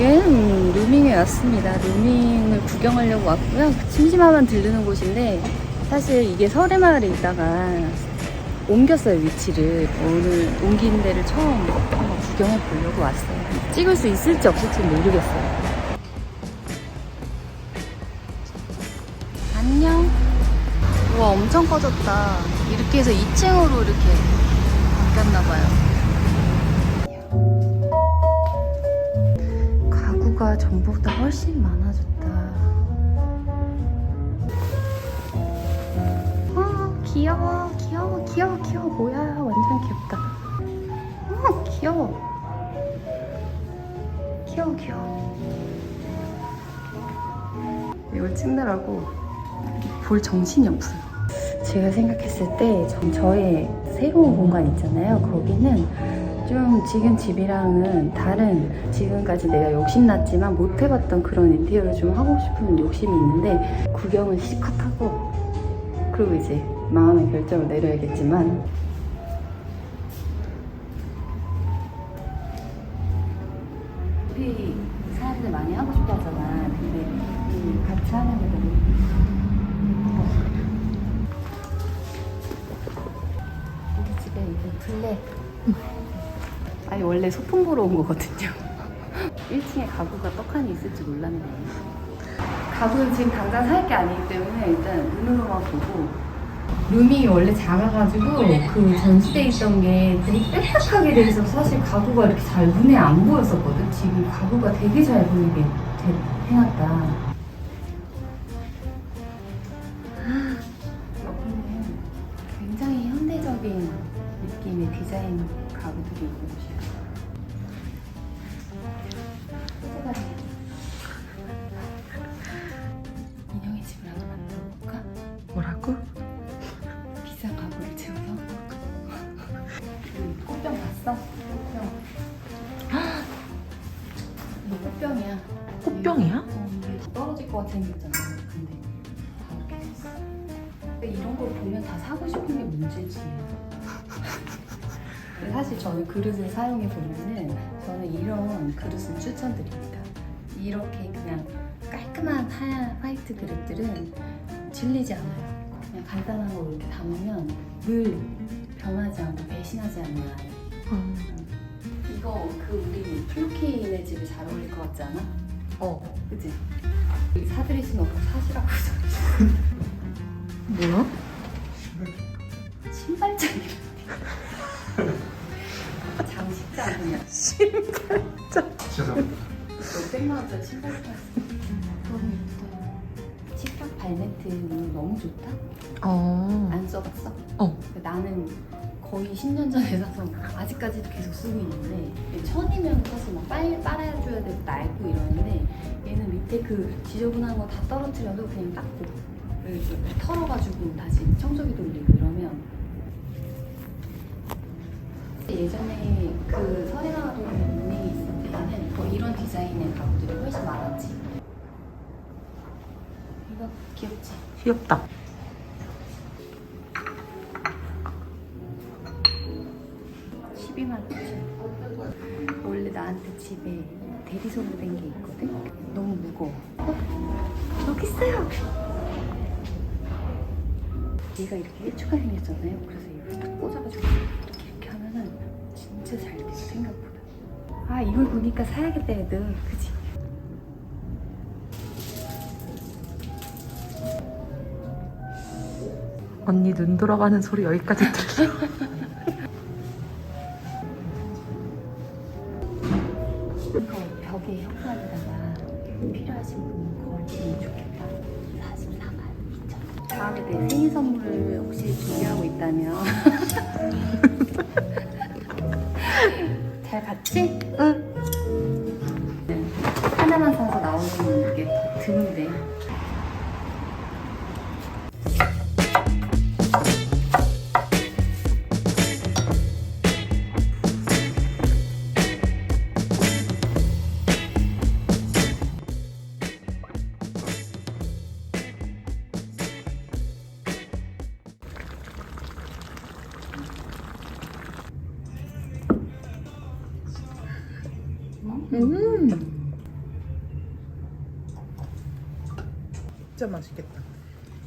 지금 루밍에 왔습니다. 루밍을 구경하려고 왔고요. 심심하면 들르는 곳인데 사실 이게 설해마을에 있다가 옮겼어요 위치를 오늘 옮긴 데를 처음 한번 구경해 보려고 왔어요. 찍을 수 있을지 없을지 모르겠어요. 안녕. 우와 엄청 커졌다. 이렇게 해서 2층으로 이렇게 바뀌었나 봐요. 전보다 훨씬 많아졌다. 아 귀여워 귀여워 귀여워 귀여워 뭐야 완전 귀엽다. 어 귀여워. 귀여워 귀여워. 이걸 찍느라고 볼 정신이 없어요. 제가 생각했을 때 전 저의 새로운 공간 있잖아요. 거기는 좀 지금 집이랑은 다른 지금까지 내가 욕심났지만 못 해봤던 그런 인테리어를 좀 하고 싶은 욕심이 있는데 구경을 실컷 하고 그리고 이제 마음의 결정을 내려야겠지만 커피 사람들 많이 하고 싶어 하잖아. 근데 이 같이 하는 게 너무 우리 집에 이제 블랙. 아니 원래 소품 보러 온 거거든요. 1층에 가구가 떡하니 있을지 몰랐네. 가구는 지금 당장 살 게 아니기 때문에 일단 눈으로만 보고 룸이 원래 작아가지고 그 전시돼 있던 게 되게 빽빽하게 돼 있어서 사실 가구가 이렇게 잘 눈에 안 보였었거든. 지금 가구가 되게 잘 보이게 돼- 해놨다. 아, 여기는 굉장히 현대적인 느낌의 디자인 가구들이 있는 사실 저는 그릇을 사용해 보면은 저는 이런 그릇을 추천드립니다 이렇게 그냥 깔끔한 하얀 화이트 그릇들은 질리지 않아요 그냥 간단한 거 이렇게 담으면 늘 변하지 않고 배신하지 않는 아이. 어. 이거 그 우리 플로키네 집에 잘 어울릴 것 같지 않아? 어. 그치? 사드릴 순 없고 사시라고 뭐야? 장식장 그냥 신발장. 몇백만 원짜리 신발 샀어 너무 예뻐요 식탁 발매트 너무 좋다 어. 안 써봤어? 어. 나는 거의 10년 전에 사서 아직까지도 계속 쓰고 있는데 천이면 사실 막 빨리 빨아줘야 되고 낡고 이러는데 얘는 밑에 그 지저분한 거 다 떨어뜨려도 그냥 닦고 그리고 털어가지고 다시 청소기 돌리고 이러면 예전에 그 서해마을에 운행이 있을 때는 뭐 이런 디자인의 가구들이 훨씬 많았지 이거 귀엽지? 귀엽다. 12만 원. 원래 나한테 집에 대리석으로 된 게 있거든? 너무 무거워. 어? 여기 있어요! 얘가 이렇게 일축하게 생겼잖아요. 그래서 이걸 딱 꽂아가지고 아, 이걸 보니까 사야겠다, 애들. 그치? 언니 눈 돌아가는 소리 여기까지 들려. 하나만 사서 나오는 게 드문데. 음. 진짜 맛있겠다.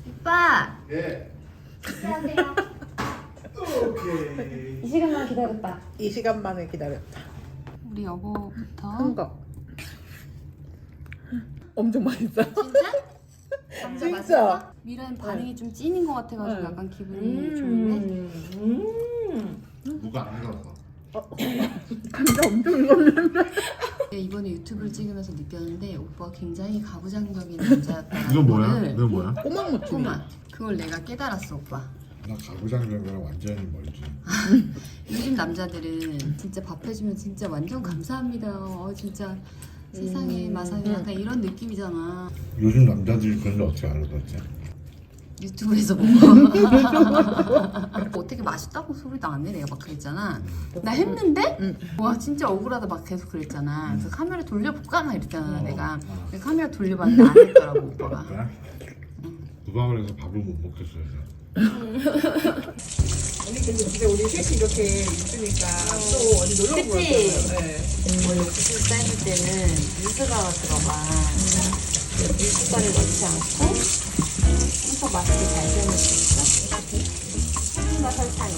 오빠 예. 안녕하세요. 오케이. 이 시간만 기다렸다. 이 시간만을 기다렸다. 우리 여보부터. 큰 거. 엄청 맛있어. 진짜? 진짜. 맛있어? 미라는 반응이 좀 찐인 것 같아가지고 네. 약간 기분이 좋은데. 누가 안 가서. 감자 엄청 익었는데. 내가 이번에 유튜브를 찍으면서 느꼈는데 오빠가 굉장히 가부장적인 남자였다. 이거 뭐야? 이거 뭐야? 꼬막 무침이. 꼬마. 그걸 내가 깨달았어 오빠. 나 가부장적이랑 완전히 멀지. 요즘 남자들은 진짜 밥 해주면 진짜 완전 감사합니다. 어 진짜 세상에 마사이 약간 이런 느낌이잖아. 요즘 남자들이 그런 데 어떻게 알아듣지? 유튜브에서 보고 어떻게 맛있다고 소리도 안 내. 내가 막 그랬잖아. 나 했는데 응. 와 진짜 억울하다 막 계속 그랬잖아. 그래서 카메라 돌려볼까 막 이랬잖아. 어, 내가 어. 근데 카메라 돌려봤는데 안 했더라고 오빠가. 그래? 누가 그래서 밥을 못 먹겠어요. 이제. 언니 근데 진짜 우리 셋이 이렇게 있으니까 또 어디 놀러 그치? 네. 원래 옥수수 삶을 때는 유수가 들어가. 유수가를 넣지 않고 맛있게 잘 삶을 수 있어. 소금과 설탕이.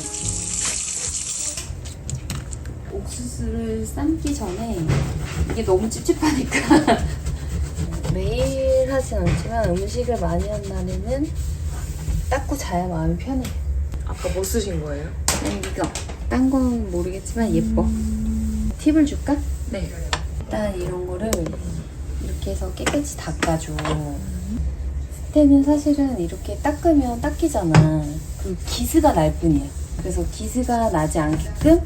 옥수수를 삶기 전에 이게 너무 찝찝하니까 매일 하진 않지만 음식을 많이 한 날에는 닦고 자야 마음이 편해. 아까 뭐 쓰신 거예요? 그냥 이거 딴 건 모르겠지만 예뻐 팁을 줄까? 네. 일단 이런 거를 이렇게 해서 깨끗이 닦아줘 스테는 사실은 이렇게 닦으면 닦이잖아. 그 기스가 날 뿐이야. 그래서 기스가 나지 않게끔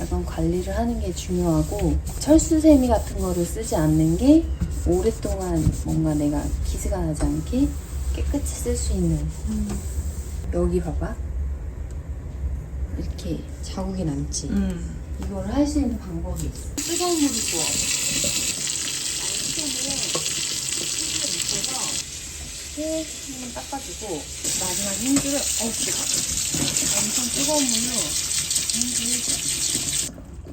약간 관리를 하는 게 중요하고 철수세미 같은 거를 쓰지 않는 게 오랫동안 뭔가 내가 기스가 나지 않게 깨끗이 쓸 수 있는. 여기 봐봐. 이렇게 자국이 남지. 음. 이걸 할 수 있는 방법이 있어. 뜨거운 물을 부어 스톤을 밑에서 계속 닦아주고 마지막 힘줄을 어우 뜨거 엄청 뜨거운 물로 힘줄을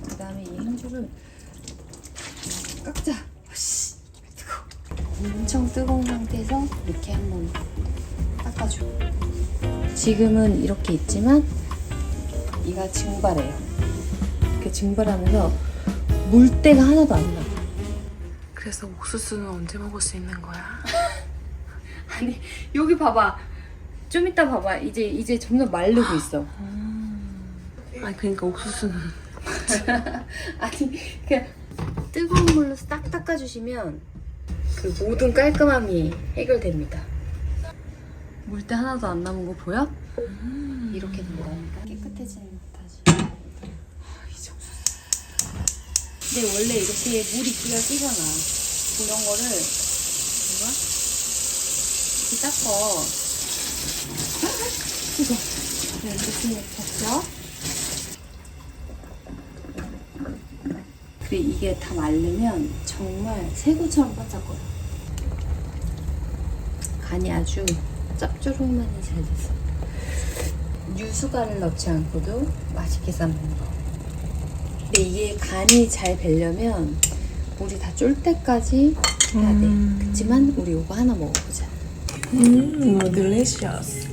그 다음에 이 힘줄을 깎자 씨 뜨거워 엄청 뜨거운 상태에서 이렇게 한번 닦아줘 지금은 이렇게 있지만 이가 증발해요. 이렇게 증발하면서 물때가 하나도 안 나. 그래서 옥수수는 언제 먹을 수 있는 거야? 아니 여기 봐봐. 좀 이따 봐봐. 이제 이제 점점 마르고 있어. 아니 그러니까 옥수수는 아니 그냥 뜨거운 물로 싹 닦아주시면 그 모든 깔끔함이 해결됩니다. 물때 하나도 안 남은 거 보여? 이렇게 된다니까 깨끗해지는 듯하지. 근데 원래 이렇게 물 있기가 끼잖아. 그런 거를? 이렇게 닦어. 이거 네, 이렇게 닦죠. 근데 이게 다 마르면 정말 새우처럼 반짝거려. 간이 아주 짭조름하니 잘 됐어. 유수가를 넣지 않고도 맛있게 삶는 거. 근데 이게 간이 잘 배려면 물이 다쫄 때까지 해야 돼. 그렇지만 우리 이거 하나 먹어보자. 음, delicious.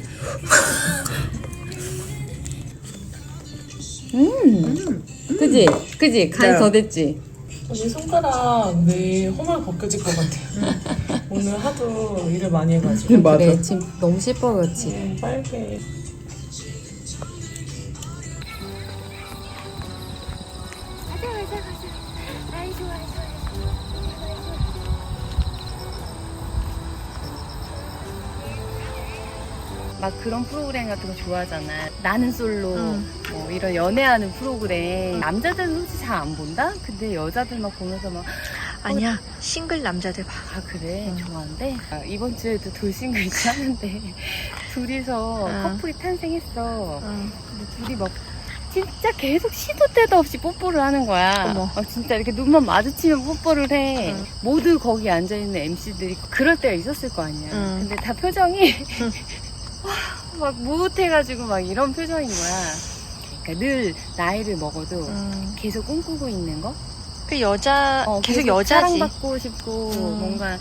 음, 그지? 그지? 간이 네. 더 됐지? 언니 손가락 내일 허물 벗겨질 것 같아요. 오늘 하도 일을 많이 해가지고. 맞아. 그래, 지금 너무 슬퍼 그렇지? 음, 빨개. 막 그런 프로그램 같은 거 좋아하잖아. 나는 솔로, 뭐 이런 연애하는 프로그램. 남자들은 솔직히 잘 안 본다? 근데 여자들 막 보면서 막, 아니야 싱글 남자들 봐. 아, 그래. 좋아한대. 아, 이번 주에도 돌싱글즈 하는데, 둘이서 어. 커플이 탄생했어. 근데 둘이 막, 진짜 계속 시도 때도 없이 뽀뽀를 하는 거야. 어머. 어, 진짜 이렇게 눈만 마주치면 뽀뽀를 해. 응. 모두 거기 앉아있는 MC들이 그럴 때가 있었을 거 아니야. 응. 근데 다 표정이 와, 막 무릇해가지고 막 이런 표정인 거야. 그러니까 늘 나이를 먹어도 음, 계속 꿈꾸고 있는 거? 그 여자 어, 계속 여자지. 사랑받고 싶고 음. 뭔가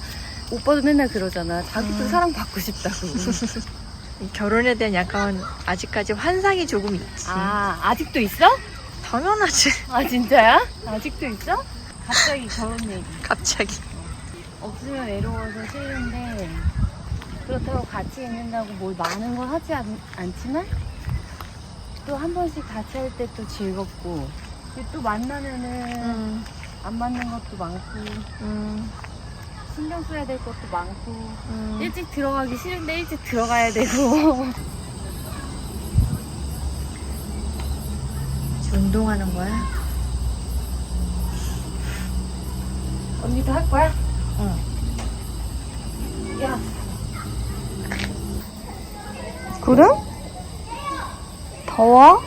오빠도 맨날 그러잖아. 자기도 사랑받고 싶다고. 이 결혼에 대한 약간 아직까지 환상이 조금 있지. 아, 아직도 있어? 당연하지. 아, 진짜야? 아직도 있어? 갑자기 결혼 얘기. 갑자기. 없으면 외로워서 싫은데 그렇다고 같이 있는다고 뭘 많은 걸 하지 않, 않지만 또 한 번씩 같이 할 때 또 즐겁고 또 만나면은 음, 안 맞는 것도 많고 음, 신경 써야 될 것도 많고 음. 일찍 들어가기 싫은데 일찍 들어가야 되고 운동하는 거야? 언니도 할 거야? 응. 야 그래? 더워?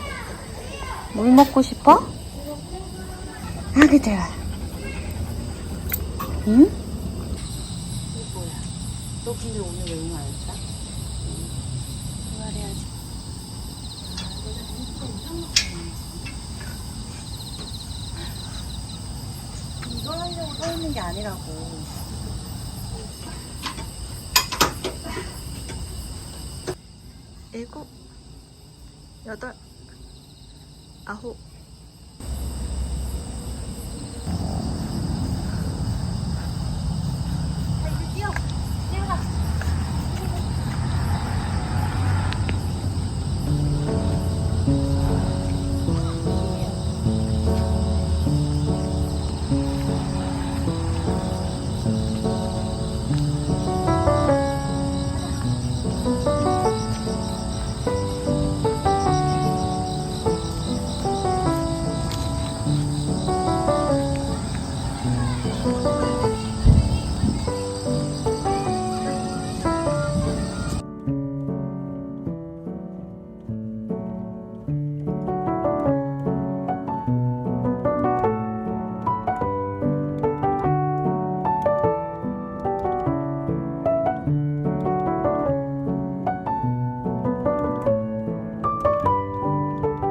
물 먹고 싶어? 아기들 응? 너 근데 오늘 왜응안 했다? 말해야지 이거 하려고 서 있는 게 아니라고 일곱, 여덟, 아홉,